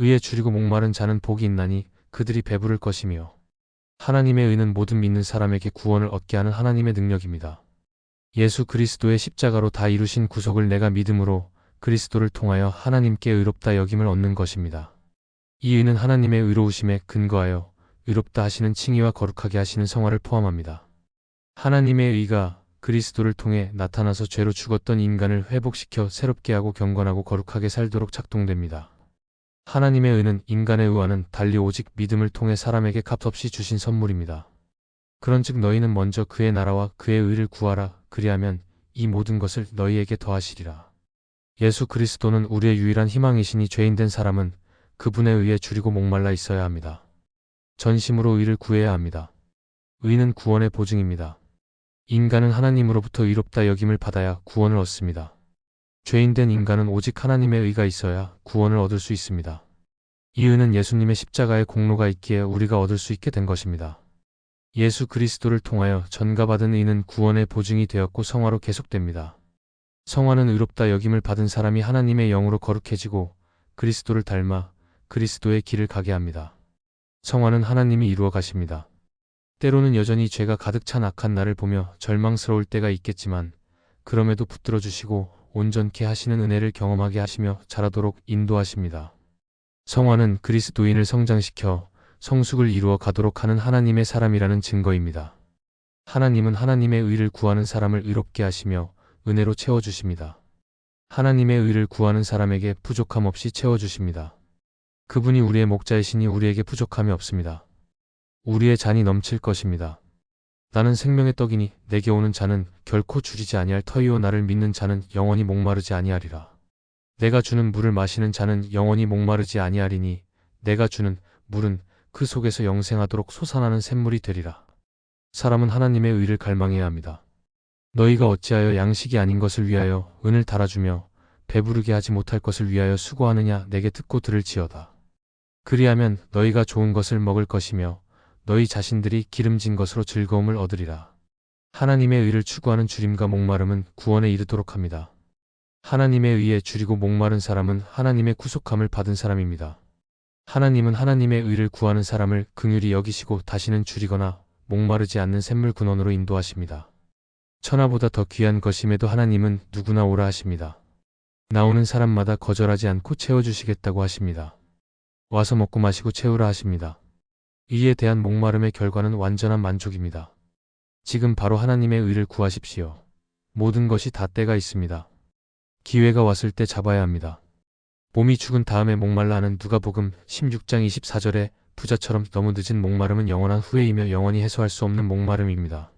의에 줄이고 목마른 자는 복이 있나니 그들이 배부를 것이며 하나님의 의는 모든 믿는 사람에게 구원을 얻게 하는 하나님의 능력입니다. 예수 그리스도의 십자가로 다 이루신 구속을 내가 믿음으로 그리스도를 통하여 하나님께 의롭다 여김을 얻는 것입니다. 이 의는 하나님의 의로우심에 근거하여 의롭다 하시는 칭의와 거룩하게 하시는 성화를 포함합니다. 하나님의 의가 그리스도를 통해 나타나서 죄로 죽었던 인간을 회복시켜 새롭게 하고 경건하고 거룩하게 살도록 작동됩니다. 하나님의 의는 인간의 의와는 달리 오직 믿음을 통해 사람에게 값없이 주신 선물입니다. 그런즉 너희는 먼저 그의 나라와 그의 의를 구하라 그리하면 이 모든 것을 너희에게 더하시리라. 예수 그리스도는 우리의 유일한 희망이시니 죄인된 사람은 그분의 의에 줄이고 목말라 있어야 합니다. 전심으로 의를 구해야 합니다. 의는 구원의 보증입니다. 인간은 하나님으로부터 의롭다 여김을 받아야 구원을 얻습니다. 죄인된 인간은 오직 하나님의 의가 있어야 구원을 얻을 수 있습니다. 이 의는 예수님의 십자가의 공로가 있기에 우리가 얻을 수 있게 된 것입니다. 예수 그리스도를 통하여 전가받은 의는 구원의 보증이 되었고 성화로 계속됩니다. 성화는 의롭다 여김을 받은 사람이 하나님의 영으로 거룩해지고 그리스도를 닮아 그리스도의 길을 가게 합니다. 성화는 하나님이 이루어 가십니다. 때로는 여전히 죄가 가득 찬 악한 나를 보며 절망스러울 때가 있겠지만 그럼에도 붙들어 주시고 온전케 하시는 은혜를 경험하게 하시며 자라도록 인도하십니다. 성화는 그리스도인을 성장시켜 성숙을 이루어 가도록 하는 하나님의 사람이라는 증거입니다. 하나님은 하나님의 의를 구하는 사람을 의롭게 하시며 은혜로 채워주십니다. 하나님의 의를 구하는 사람에게 부족함 없이 채워주십니다. 그분이 우리의 목자이시니 우리에게 부족함이 없습니다. 우리의 잔이 넘칠 것입니다. 나는 생명의 떡이니 내게 오는 자는 결코 줄이지 아니할 터이요 나를 믿는 자는 영원히 목마르지 아니하리라. 내가 주는 물을 마시는 자는 영원히 목마르지 아니하리니 내가 주는 물은 그 속에서 영생하도록 솟아나는 샘물이 되리라. 사람은 하나님의 의를 갈망해야 합니다. 너희가 어찌하여 양식이 아닌 것을 위하여 은을 달아주며 배부르게 하지 못할 것을 위하여 수고하느냐 내게 듣고 들을 지어다. 그리하면 너희가 좋은 것을 먹을 것이며 너희 자신들이 기름진 것으로 즐거움을 얻으리라. 하나님의 의를 추구하는 주림과 목마름은 구원에 이르도록 합니다. 하나님의 의에 줄이고 목마른 사람은 하나님의 구속함을 받은 사람입니다. 하나님은 하나님의 의를 구하는 사람을 긍휼히 여기시고 다시는 줄이거나 목마르지 않는 샘물 근원으로 인도하십니다. 천하보다 더 귀한 것임에도 하나님은 누구나 오라 하십니다. 나오는 사람마다 거절하지 않고 채워주시겠다고 하십니다. 와서 먹고 마시고 채우라 하십니다. 이에 대한 목마름의 결과는 완전한 만족입니다. 지금 바로 하나님의 의를 구하십시오. 모든 것이 다 때가 있습니다. 기회가 왔을 때 잡아야 합니다. 몸이 죽은 다음에 목말라 하는 누가복음 16장 24절에 부자처럼 너무 늦은 목마름은 영원한 후회이며 영원히 해소할 수 없는 목마름입니다.